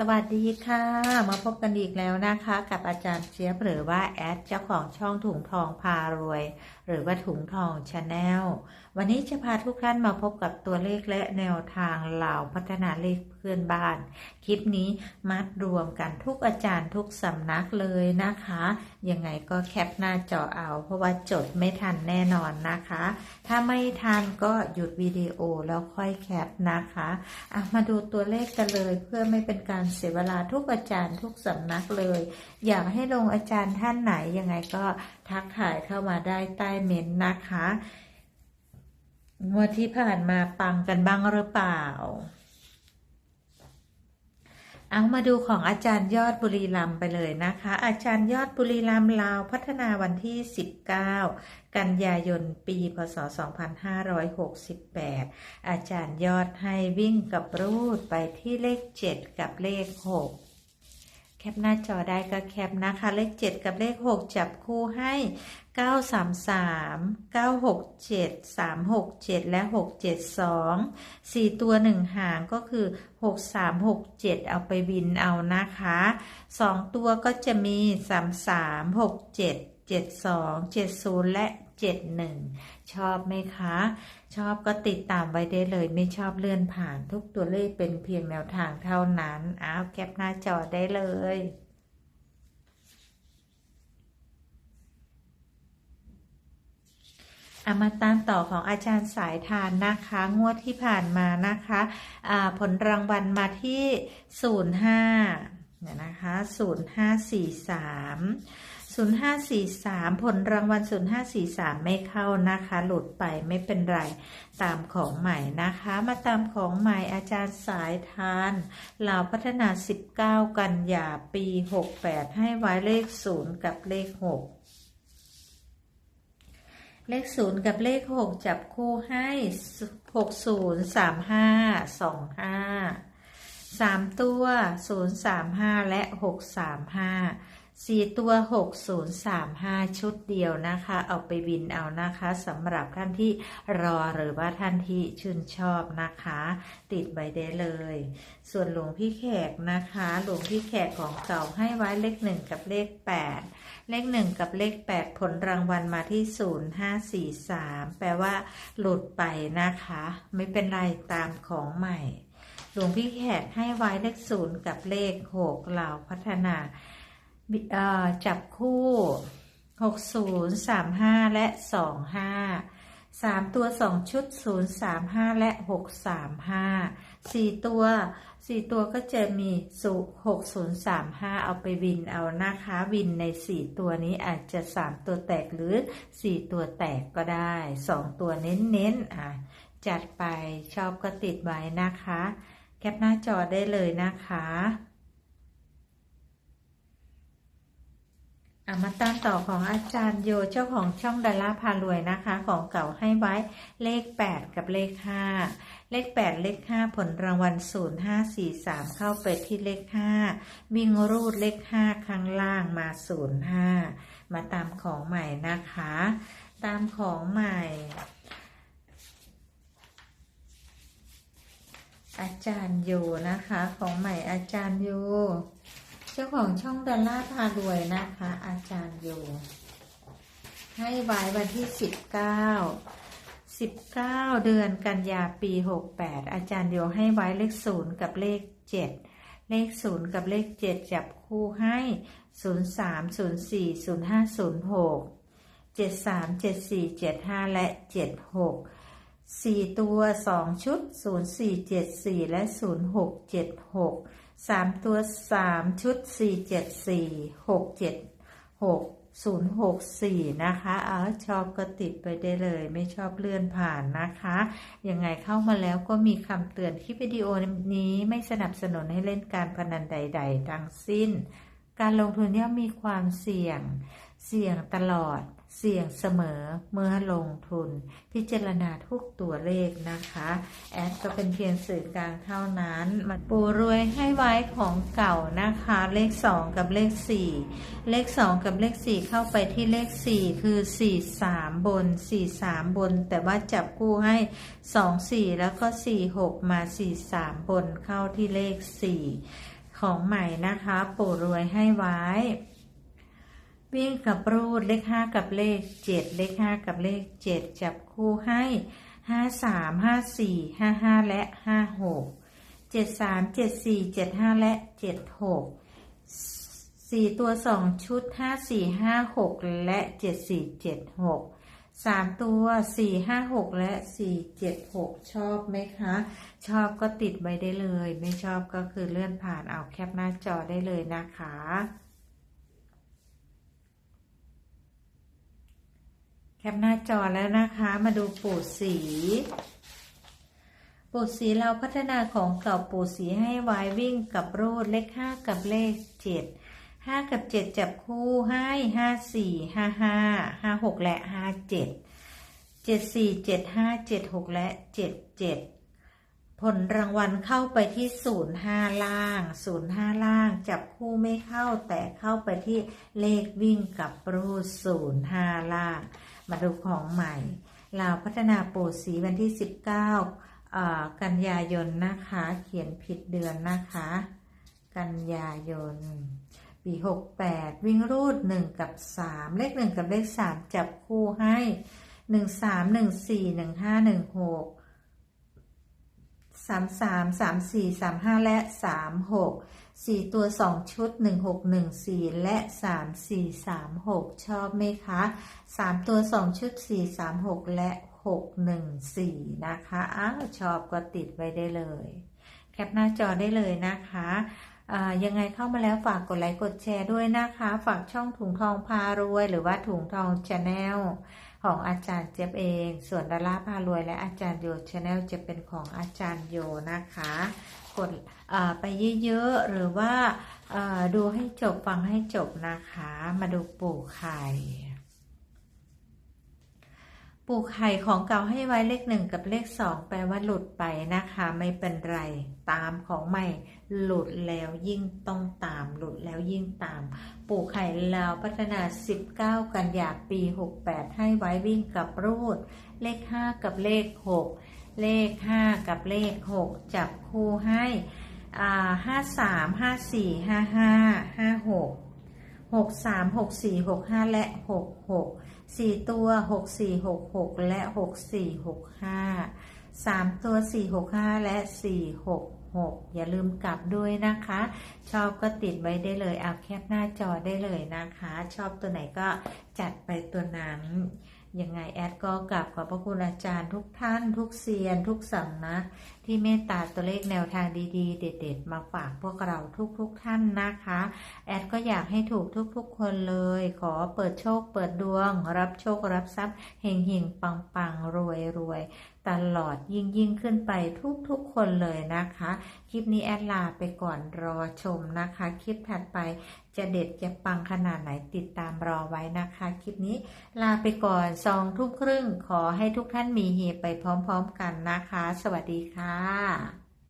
สวัสดีค่ะ มาพบกันอีกแล้วนะคะ กับอาจารย์เจี๊ยบหรือว่าแอดเจ้าของช่องถุงทองพารวย หรือว่าถุงทองชาแนลวันนี้จะพาทุกท่านมาพบกับตัวเลขและแนวทางเหล่าพัฒนาเลขเพื่อนบ้าน คลิปนี้มัดรวมกันทุกอาจารย์ทุกสำนักเลยนะคะ ยังไงก็แคปหน้าจอเอา เพราะว่าจดไม่ทันแน่นอนนะคะ ถ้าไม่ทันก็หยุดวิดีโอแล้วค่อยแคปนะคะอะมาดูตัวเลขกันเลยเพื่อไม่เป็นการเสียเวลาทุกอาจารย์ทุกสำนักเลย อยากให้ลงอาจารย์ท่านไหนยังไงก็ทักทายเข้ามาได้ใต้เม้นนะคะงวดที่ผ่านมาปังกันบ้างหรือเปล่า เอามาดูของอาจารย์ยอดบุรีรัมไปเลยนะคะ อาจารย์ยอดบุรีรัมลาวพัฒนาวันที่ 19 กันยายนปีพศ 2568 อาจารย์ยอดให้วิ่งกับรูดไปที่เลข 7 กับเลข 6 แคปหน้าจอได้ก็แคปนะคะ เลข 7 กับเลข 6 จับคู่ให้ 933 967 367 และ 672 4 ตัว 1 หางก็คือ 6367 เอาไปบินเอานะคะ 2 ตัวก็จะมี 33 67 72 70 และ 71 ชอบไหมคะ ชอบก็ติดตามไว้ได้เลย ไม่ชอบเลื่อนผ่านทุกตัวเลขเป็นเพียงแนวทางเท่านั้น อ้าวแคปหน้าจอได้เลยอามาตามต่อของอาจารย์สายทานนะคะ งวดที่ผ่านมานะคะะผลรางวัลมาที่ 05เนี่ยนะคะ0543 0543 ผลรางวัล 0543 ไม่เข้านะคะ หลุดไปไม่เป็นไร ตามของใหม่นะคะ มาตามของใหม่อาจารย์สายทานเหล่าพัฒนา 19 กันยาปี 68 ให้ไว้เลข 0 กับเลข 6เลข0กับเลข6จับคู่ให้60 35 25 3ตัว035และ635สี่ สี่ตัวหกศูนย์สามห้าชุดเดียวนะคะ เอาไปบินเอานะคะสำหรับท่านที่รอหรือว่าท่านที่ชื่นชอบนะคะ ติดใบได้เลย ส่วนหลวงพี่แขกนะคะ หลวงพี่แขกของเก่าให้ไว้เลขหนึ่งกับเลขแปดเลขหนึ่งกับเลขแปดผลรางวัลมาที่ศูนย์ห้าสี่สามแปลว่าหลุดไปนะคะ ไม่เป็นไรตามของใหม่ หลวงพี่แขกให้ไว้เลขศูนย์กับเลขหกเหล่าพัฒนา จับคู่ 60 35 และ 25 3 ตัว 2 ชุด 0 35 และ 635 4 ตัว 4 ตัวก็จะมีสุ6035 เอาไปวินเอานะคะวินใน 4 ตัวนี้อาจจะ 3 ตัวแตกหรือ 4 ตัวแตกก็ได้ 2 ตัวเน้นๆอะจัดไปชอบก็ติดไว้นะคะ แคปหน้าจอได้เลยนะคะ อามาตามต่อของอาจารย์โยเจ้าของช่องดาราพารวยนะคะ ของเก่าให้ไว้เลข 8 กับเลข 5 เลข 8 เลข 5 ผลรางวัล 0 5 4 3 เข้าไปที่เลข 5 วิ่งรูดเลข 5 ข้างล่างมา 0 5 มาตามของใหม่นะคะ ตามของใหม่ อาจารย์โยนะคะ ของใหม่อาจารย์โย เจ้าของช่องดอลลาร์พารวยนะคะ อาจารย์โย ให้ไว้วันที่สิบเก้าสิบเก้าเดือนกันยาปีหกแปดอาจารย์โยให้ไว้เลขศูนย์กับเลขเจ็ดเลขศูนย์กับเลขเจ็ดจับคู่ให้ศูนย์สามศูนย์สี่ศูนย์ห้าศูนย์หกเจ็ดสามเจ็ดสี่เจ็ดห้าและเจ็ดหก สี่ตัวสองชุดศูนย์สี่เจ็ดสี่และศูนย์หกเจ็ดหกสามตัวสามชุดสี่เจ็ดสี่หกเจ็ดหกศูนย์หกสี่นะคะเออชอบก็ติดไปได้เลย ไม่ชอบเลื่อนผ่านนะคะ ยังไงเข้ามาแล้วก็มีคำเตือนที่วิดีโอนี้ไม่สนับสนุนให้เล่นการพนันใด ๆ ทั้งสิ้น การลงทุนย่อมมีความเสี่ยง เสี่ยงตลอด เสี่ยงเสมอเมื่อลงทุน พิจารณาทุกตัวเลขนะคะ แอดก็เป็นเพียงสื่อกลางเท่านั้นมันปูรวยให้ไว้ของเก่านะคะ เลข 2 กับเลข 4 เลข 2 กับเลข 4 เข้าไปที่เลข 4 คือ 4 3 บน 4 3 บน แต่ว่าจับคู่ให้ 2 4 แล้วก็ 4 6 มา 4 3 บนเข้าที่เลข 4 ของใหม่นะคะปูรวยให้ไว้ วิ่งกับรูดเลขห้ากับเลขเจ็ดเลขห้ากับเลขเจ็ดจับคู่ให้ห้าสามห้าสี่ห้าห้าและห้าหกเจ็ดสามเจ็ดสี่เจ็ดห้าและเจ็ดหกสี่ตัวสองชุดห้าสี่ห้าหกและเจ็ดสี่เจ็ดหกสามตัวสี่ห้าหกและสี่เจ็ดหกชอบไหมคะ ชอบก็ติดไว้ได้เลย ไม่ชอบก็คือเลื่อนผ่านเอาแคปหน้าจอได้เลยนะคะ แค ปหน้าจอแล้วนะคะ มาดูปูสี ปูสีเราพัฒนาของเก่าปูสีให้ไว้วิ่งกับรูดเลขห้ากับเลขเจ็ดห้ากับเจ็ดจับคู่ให้ห้าสี่ห้าห้าห้าหกและห้าเจ็ดเจ็ดสี่เจ็ดห้าเจ็ดหกและเจ็ดเจ็ดผลรางวัลเข้าไปที่ศูนย์ห้าล่างศูนย์ห้าล่าง จับคู่ไม่เข้าแต่เข้าไปที่เลขวิ่งกับรูดศูนย์ห้าล่าง มาดูของใหม่ลาวพัฒนาปู่สีวันที่ 19อ่ากันยายนนะคะ เขียนผิดเดือนนะคะ กันยายน ปี 68 วิ่งรูด 1 กับ 3 เลข 1 กับเลข 3 จับคู่ให้ 1 3 1 4 1 5 1 6 3 3 3 4 3 5และ3 6 4ตัว2ชุด1 6 1 4และ3 4 3 6ชอบไหมคะ3ตัว2ชุด4 3 6และ6 1 4นะคะอ้าวชอบก็ติดไว้ได้เลย แคปหน้าจอได้เลยนะคะยังไงเข้ามาแล้วฝากกดไลค์กดแชร์ด้วยนะคะ ฝากช่องถุงทองพารวย หรือว่าถุงทองชาแนล ของอาจารย์เจี๊ยบเอง ส่วนดาราพารวย และอาจารย์โยชาแนลจะเป็นของอาจารย์โยนะคะ กดไปเยอะๆ หรือว่าอ่าดูให้จบฟังให้จบนะคะ มาดูปู่ไข่ ปู่ไข่ของเก่าให้ไว้เลขหนึ่งกับเลขสองแปลว่าหลุดไปนะคะ ไม่เป็นไร ตามของใหม่ หลุดแล้วยิ่งต้องตาม หลุดแล้วยิ่งตามปู่ไข่แลาวพัฒนา 19 กันยาปี 68 ให้ไว้วิ่งกับรูด เลข 5 กับเลข 6 เลข 5 กับเลข 6 จับคู่ให้อ่า53 54 55 56 63 64 65และ66 สี่ตัวหกสี่หกหกและหกสี่หกห้าสามตัวสี่หกห้าและสี่หกหกอย่าลืมกลับด้วยนะคะ ชอบก็ติดไว้ได้เลยเอาแคปหน้าจอได้เลยนะคะ ชอบตัวไหนก็จัดไปตัวนั้น ยังไงแอดก็กลับขอบพระคุณอาจารย์ทุกท่าน ทุกเซียน ทุกสำนักที่เมตตาตัวเลขแนวทางดีๆ เด็ด ๆ มาฝากพวกเราทุกๆท่านนะคะ แอดก็อยากให้ถูกทุกๆคนเลย ขอเปิดโชคเปิดดวง รับโชครับทรัพย์เฮงเฮงปังปังรวยรวย ตลอดยิ่งยิ่งขึ้นไปทุกๆคนเลยนะคะ คลิปนี้แอดลาไปก่อนรอชมนะคะ คลิปถัดไปจะเด็ดจะปังขนาดไหนติดตามรอไว้นะคะ คลิปนี้ลาไปก่อนสองทุ่มครึ่งขอให้ทุกท่านมีเฮไปพร้อมๆกันนะคะ สวัสดีค่ะ